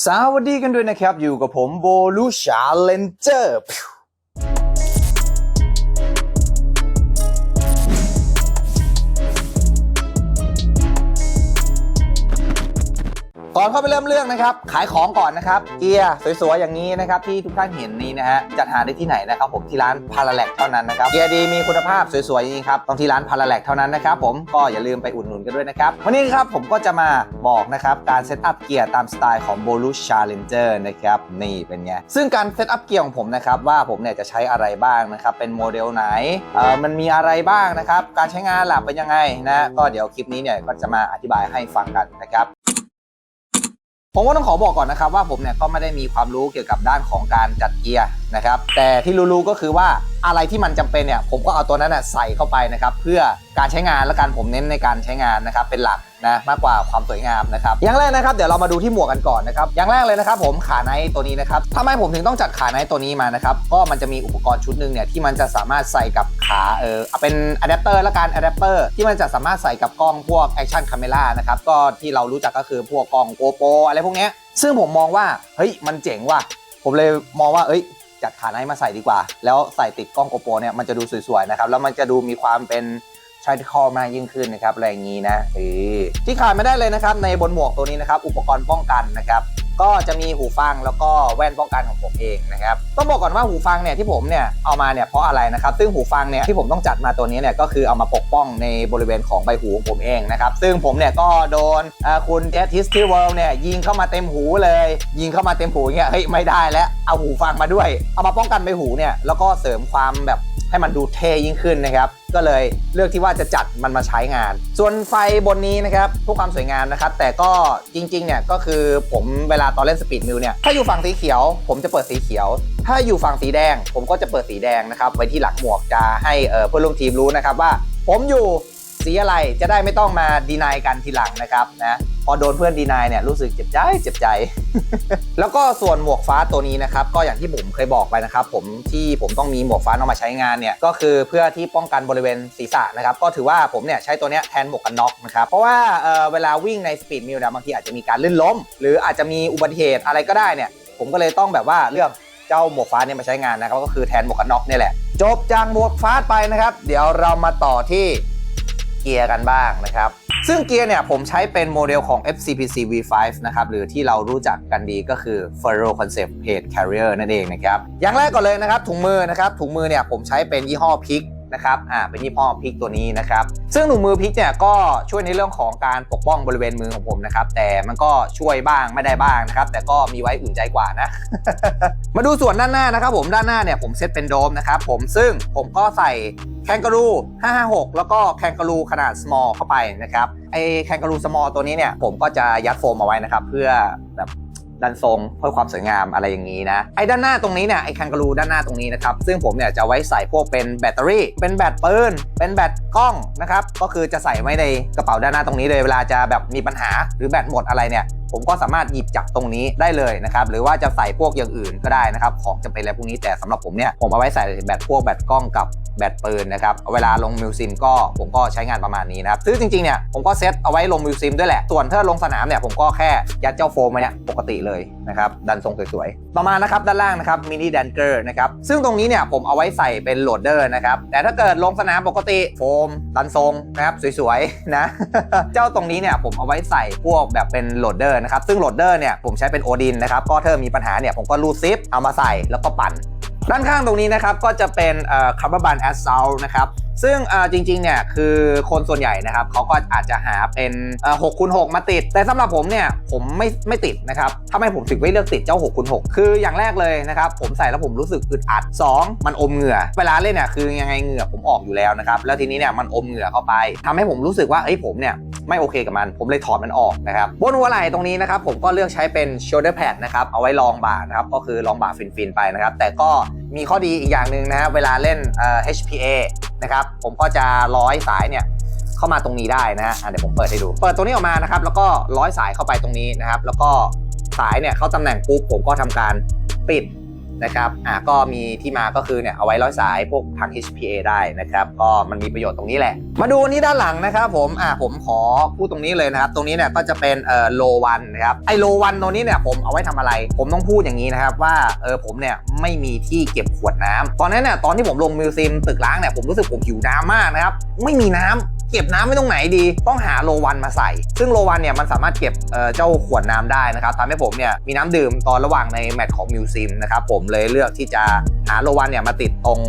สวัสดีกันด้วยนะครับ อยู่กับผมโบลูชาเลนเจอร์ ก่อนเข้าไปเริ่มเรื่องนะครับขายของก่อนนะครับเกียร์สวยๆอย่างนี้นะครับที่ทุกท่านเห็นนี้นะฮะจัดหาได้ที่ไหนนะครับผมที่ร้านพาราแลกเท่านั้นนะครับเกียร์ดีมีคุณภาพสวยๆอย่างนี้ครับต้องที่ร้านพาราแลกเท่านั้นนะครับผมก็อย่าลืมไปอุดหนุนกันด้วยนะครับวันนี้ครับผมก็จะมาบอกนะครับการเซตอัพเกียร์ตามสไตล์ของ b o l u Challenger นะครับนี่เป็นไงซึ่งการเซตอัพเกียร์ของผมนะครับว่าผมเนี่ยจะใช้อะไรบ้างนะครับเป็นโมเดลไหนเอ่อมันมีอะไรบ้างนะครับการใช้งานหลักเป็นยังไงนะก็เดี๋ยวคลิปนี้เนี่ยก็จะมาอธิบายให้ฟังกันนะครับ ผมก็ต้องขอบอกก่อนนะครับว่าผมเนี่ยก็ไม่ได้มีความรู้เกี่ยวกับด้านของการจัดเกียร์ นะครับแต่ที่รู้ๆก็คือว่าอะไรที่มันจำเป็นเนี่ยผมก็เอาตัวนั้นนะใส่เข้าไปนะครับเพื่อการใช้งานและการผมเน้นในการใช้งานนะครับเป็นหลักนะมากกว่าความสวยงามนะครับอย่างแรกนะครับเดี๋ยวเรามาดูที่หมวกกันก่อนนะครับอย่างแรกเลยนะครับผมขาไนตัวนี้นะครับทำไมผมถึงต้องจัดขาไนตัวนี้มานะครับก็มันจะมีอุปกรณ์ชุดหนึ่งเนี่ยที่มันจะสามารถใส่กับขาเออเป็นอะแดปเตอร์ละการอะแดปเตอร์ที่มันจะสามารถใส่กับกล้องพวกแอคชั่นคาเมล่านะครับก็ที่เรารู้จักก็คือพวกกล้องโกโปรอะไรพวกเนี้ยซึ่งผมมองว่าเฮ้ยมันเจ๋งว่ะผมเลยมองว่าเอ้ย จัดขาไนท์มาใส่ดีกว่า แล้วใส่ติดกล้องโกโปรเนี่ยมันจะดูสวยๆนะครับ แล้วมันจะดูมีความเป็นชายคอมากยิ่งขึ้นนะครับอะไรอย่างนี้นะที่ขาดไม่ได้เลยนะครับในบนหมวกตัวนี้นะครับอุปกรณ์ป้องกันนะครับ ก็จะมีหูฟังแล้วก็แว่นป้องกันของผมเองนะครับต้องบอกก่อนว่าหูฟังเนี่ยที่ผมเนี่ยเอามาเนี่ยเพราะอะไรนะครับซึ่งหูฟังเนี่ยที่ผมต้องจัดมาตัวนี้เนี่ยก็คือเอามาปกป้องในบริเวณของใบหูของผมเองนะครับซึ่งผมเนี่ยก็โดนคุณเจสทิสที่เวิลด์เนี่ยยิงเข้ามาเต็มหูเลย ยิงเข้ามาเต็มหูอย่างเงี้ยเฮ้ยไม่ได้แล้วเอาหูฟังมาด้วย เอามาป้องกันใบหูเนี่ยแล้วก็เสริมความแบบ ให้มันดูเท่ยิ่งขึ้นนะครับ ก็เลยเลือกที่ว่าจะจัดมันมาใช้งาน ส่วนไฟบนนี้นะครับเพื่อความสวยงามนะครับ แต่ก็จริงๆเนี่ยก็คือผมเวลาตอนเล่นสปีดมิลเนี่ยถ้าอยู่ฝั่งสีเขียว ผมจะเปิดสีเขียว ถ้าอยู่ฝั่งสีแดง ผมก็จะเปิดสีแดงนะครับไว้ที่หลังหมวกจะให้เอ่อเพื่อนร่วมทีมรู้นะครับว่า ผมอยู่ สีอะไรจะได้ไม่ต้องมาดีนายกันทีหลังนะครับนะพอโดนเพื่อนดีนายเนี่ยรู้สึกเจ็บใจเจ็บใจ แล้วก็ส่วนหมวกฟ้าตัวนี้นะครับ ก็อย่างที่ผมเคยบอกไปนะครับ ผมที่ผมต้องมีหมวกฟ้าเอามาใช้งานเนี่ยก็คือเพื่อที่ป้องกันบริเวณศีรษะนะครับ ก็ถือว่าผมเนี่ยใช้ตัวเนี้ยแทนหมวกกันน็อกนะครับ เพราะว่าเออเวลาวิ่งในสปีดมิลเนี่ยบางทีอาจจะมีการลื่นล้ม หรืออาจจะมีอุบัติเหตุอะไรก็ได้เนี่ย ผมก็เลยต้องแบบว่าเลือกเจ้าหมวกฟ้าเนี่ยมาใช้งานนะครับ ก็คือแทนหมวกกันน็อกนี่แหละ จบจากหมวกฟ้าไปนะครับ เดี๋ยวเรามาต่อที่ เกียร์กันบ้างนะครับ ซึ่งเกียร์เนี่ยผมใช้เป็นโมเดลของ FCPC V5 นะครับ หรือที่เรารู้จักกันดีก็คือ Ferro Concept Plate Carrier นั่นเองนะครับ อย่างแรกก่อนเลยนะครับถุงมือนะครับถุงมือเนี่ยผมใช้เป็นยี่ห้อพิกนะครับ อ่า เป็นยี่ห้อพิกตัวนี้นะครับ ซึ่งถุงมือพิกเนี่ยก็ช่วยในเรื่องของการปกป้องบริเวณมือของผมนะครับ แต่มันก็ช่วยบ้างไม่ได้บ้างนะครับ แต่ก็มีไว้อุ่นใจกว่านะ มาดูส่วนด้านหน้านะครับผมด้านหน้าเนี่ยผมเซตเป็นโดมนะครับผมซึ่งผมก็ใส่แคนการู 556 แล้วก็แคนการูขนาด small เข้าไปนะครับไอแคนการู small ตัวนี้เนี่ยผมก็จะยัดโฟมเอาไว้นะครับ เพื่อแบบ ดันทรงเพื่อความสวยงามอะไรอย่างนี้นะไอ้ด้านหน้าตรงนี้เนี่ยไอ้แคนกรูด้านหน้าตรงนี้นะครับซึ่งผมเนี่ยจะไว้ใส่พวกเป็นแบตเตอรี่ เป็นแบตปืนเป็นแบตกล้องนะครับก็คือจะใส่ไว้ในกระเป๋าด้านหน้าตรงนี้เลยเวลาจะแบบมีปัญหาหรือแบตหมดอะไรเนี่ยผมก็สามารถหยิบจับตรงนี้ได้เลยนะครับ หรือว่าจะใส่พวกอย่างอื่นก็ได้นะครับ ของจะเป็นอะไรพวกนี้แต่สำหรับผมเนี่ย ผมเอาไว้ใส่แบตพวกแบตกล้องกับ แบตปืนนะครับ เวลาลงมิวซิมก็ผมก็ใช้งานประมาณนี้นะครับซึ่งจริงๆเนี่ยผมก็เซตเอาไว้ลงมิวซิมด้วยแหละ ส่วนถ้าลงสนามเนี่ยผมก็แค่ยัดเจ้าโฟมมาเนี่ยปกติเลยนะครับ ดันทรงสวยๆ ต่อมานะครับด้านล่างนะครับมินิแดนเกอร์นะครับ ซึ่งตรงนี้เนี่ยผมเอาไว้ใส่เป็นโหลดเดอร์นะครับ แต่ถ้าเกิดลงสนามปกติโฟม ดันทรงนะครับสวยๆนะ เจ้าตรงนี้เนี่ยผมเอาไว้ใส่พวกแบบเป็นโหลดเดอร์นะครับ ซึ่งโหลดเดอร์เนี่ยผมใช้เป็นโอดินนะครับ ก็ถ้ามีปัญหาเนี่ยผมก็รูดซิปเอามาใส่แล้วก็ปั่น ด้านข้างตรงนี้นะครับก็จะเป็นคัมเบอร์บันแอสซัลนะครับซึ่งจริงๆเนี่ยคือคนส่วนใหญ่นะครับเขาก็อาจจะหาเป็นเอ่อ6คูณ6มาติด แต่สำหรับผมเนี่ยผมไม่ไม่ติดนะครับทำไมผมถึงไม่เลือกติดเจ้า6คูณ6คืออย่างแรกเลยนะครับผมใส่แล้วผมรู้สึกอึดอัด 2 มันอมเหงื่อ เวลาเล่นเนี่ยคือยังไงเหงื่อผมออกอยู่แล้วนะครับแล้วทีนี้เนี่ยมันอมเหงื่อเข้าไปทำให้ผมรู้สึกว่าเอ้ยผมเนี่ย ไม่โอเคกับมัน ผมเลยถอดมันออกนะครับบนหัวไหล่ตรงนี้นะครับผมก็เลือกใช้เป็น shoulder pad นะครับเอาไว้รองบ่านะครับก็คือรองบ่าฟินๆไปนะครับแต่ก็มีข้อดีอีกอย่างหนึ่งนะฮะเวลาเล่น HPA นะครับผมก็จะร้อยสายเนี่ยเข้ามาตรงนี้ได้นะฮะเดี๋ยวผมเปิดให้ดู เปิดตรงนี้ออกมานะครับแล้วก็ร้อยสายเข้าไปตรงนี้นะครับแล้วก็สายเนี่ยเข้าตำแหน่งปุ๊บผมก็ทำการปิด นะครับอ่าก็มีที่มาก็คือเนี่ยเอาไว้ร้อยสายพวกทาง HPA ได้นะครับ ก็มันมีประโยชน์ตรงนี้แหละ มาดูนี่ด้านหลังนะครับผมอ่าผมขอพูดตรงนี้เลยนะครับ ตรงนี้เนี่ยก็จะเป็นเอ่อโลวันนะครับไอโลวันตรงนี้เนี่ยผมเอาไว้ทำอะไร ผมต้องพูดอย่างนี้นะครับว่าเออผมเนี่ยไม่มีที่เก็บขวดน้ำตอนนั้นเนี่ยตอนที่ผมลงมิวซิมตึกล้างเนี่ยผมรู้สึกผมหิวน้ำมากนะครับไม่มีน้ำ เก็บน้ำไม่ตรงไหนดี ต้องหาโลวันมาใส่ ซึ่งโลวันเนี่ยมันสามารถเก็บเเจ้าขวดน้ำได้นะครับทำให้ผมเนี่ยมีน้ำดื่มตอนระหว่างในแมตช์ของมิวซิมนะครับผมเลยเลือกที่จะหาโลวันเนี่ยมาติดตรง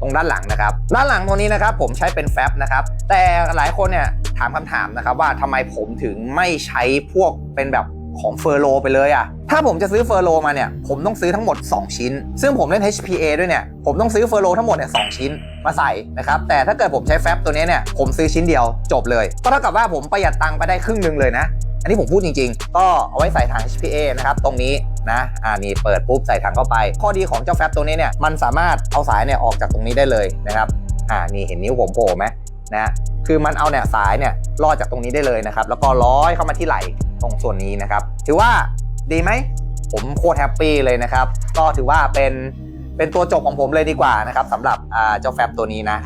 ตรงด้านหลังนะครับ ด้านหลังตรงนี้นะครับผมใช้เป็นแฟบนะครับ แต่หลายคนเนี่ยถามคำถามนะครับว่าทำไมผมถึงไม่ใช้พวกเป็นแบบ ของเฟอร์โลไปเลยอะ่ะถ้าผมจะซื้อเฟอร์โลมาเนี่ย ผมต้องซื้อทั้งหมด 2 ชิ้น ซึ่งผมเล่น HPA ด้วยเนี่ย ผมต้องซื้อเฟอร์โลทั้งหมดเนี่ยสชิ้นมาใส่นะครับ แต่ถ้าเกิดผมใช้แฟบตัวนี้เนี่ย ผมซื้อชิ้นเดียวจบเลย ก็เท่ากับว่าผมประหยัดตังค์ไปได้ครึ่งหนึ่งเลยนะ อันนี้ผมพูดจริง ๆ ก็เอาไว้ใส่ถัง HPA นะครับ ตรงนี้นะอ่านี่เปิดปุ๊บใส่ถังเข้าไป ข้อดีของเจ้าแฟบตัวนี้เนี่ย มันสามารถเอาสายเนี่ยออกจากตรงนี้ได้เลยนะครับ อ่า นี่เห็นนิ้วผมโผล่ไหมนะ คือมันเอาเนี่ยสายเนี่ยลอดจากตรงนี้ได้เลยนะครับ แล้วก็ร้อยเข้ามาที่ไหล่ตรงส่วนนี้นะครับ ถือว่าดีไหมผมโคตรแฮปปี้เลยนะครับ ก็ถือว่าเป็นเป็นตัวจบของผมเลยดีกว่านะครับสำหรับเจ้าแฟบตัวนี้นะ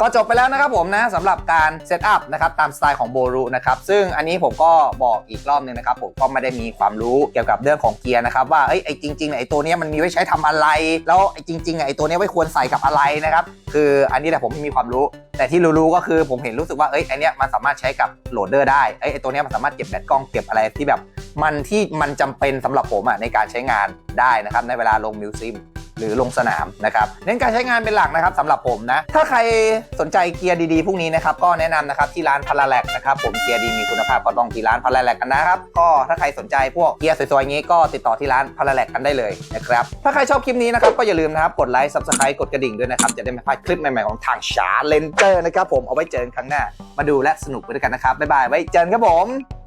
ก็จบไปแล้วนะครับผมนะสำหรับการเซตอัพนะครับตามสไตล์ของโบรูนะครับซึ่งอันนี้ผมก็บอกอีกรอบหนึงนะครับผมก็ไม่ได้มีความรู้เกี่ยวกับเรื่องของเกียร์นะครับว่าเอ้ยไอ้จริงๆไอ้ตัวนี้มันมีไว้ใช้ทำอะไร แล้วไอ้จริงๆไอ้ตัวนี้ไว้ควรใส่กับอะไรนะครับคืออันนี้แหละผมไม่มีความรู้ แต่ที่รู้ๆก็คือผมเห็นรู้สึกว่าเอ้ยไอเนี้ยมันสามารถใช้กับโหลดเดอร์ได้เอ้ไอตัวนี้มันสามารถเก็บแบตกล้องเก็บอะไรที่แบบมันที่มันจำเป็นสำหรับผมอะในการใช้งานได้นะครับในเวลาลงมิวซิม หรือลงสนามนะครับเน้นการใช้งานเป็นหลักนะครับสำหรับผมนะ ถ้าใครสนใจเกียร์ดีๆพวกนี้นะครับก็แนะนำนะครับที่ร้านพาราแลกนะครับผมเกียร์ดีมีคุณภาพก็ต้องที่ร้านพาราแลกกันนะครับก็ถ้าใครสนใจพวกเกียร์สวยๆอย่างนี้ก็ติดต่อที่ร้านพาราแลกกันได้เลยนะครับถ้าใครชอบคลิปนี้นะครับก็อย่าลืมนะครับกดไลค์ซับสไครต์กดกระดิ่งด้วยนะครับจะได้ไม่พลาดคลิปใหม่ๆของทางชาเลนเจอร์นะครับผมเอาไว้เจอกันครั้งหน้า มาดูและสนุกไปด้วยกันนะครับบ๊ายบายไว้เจอกันครับผม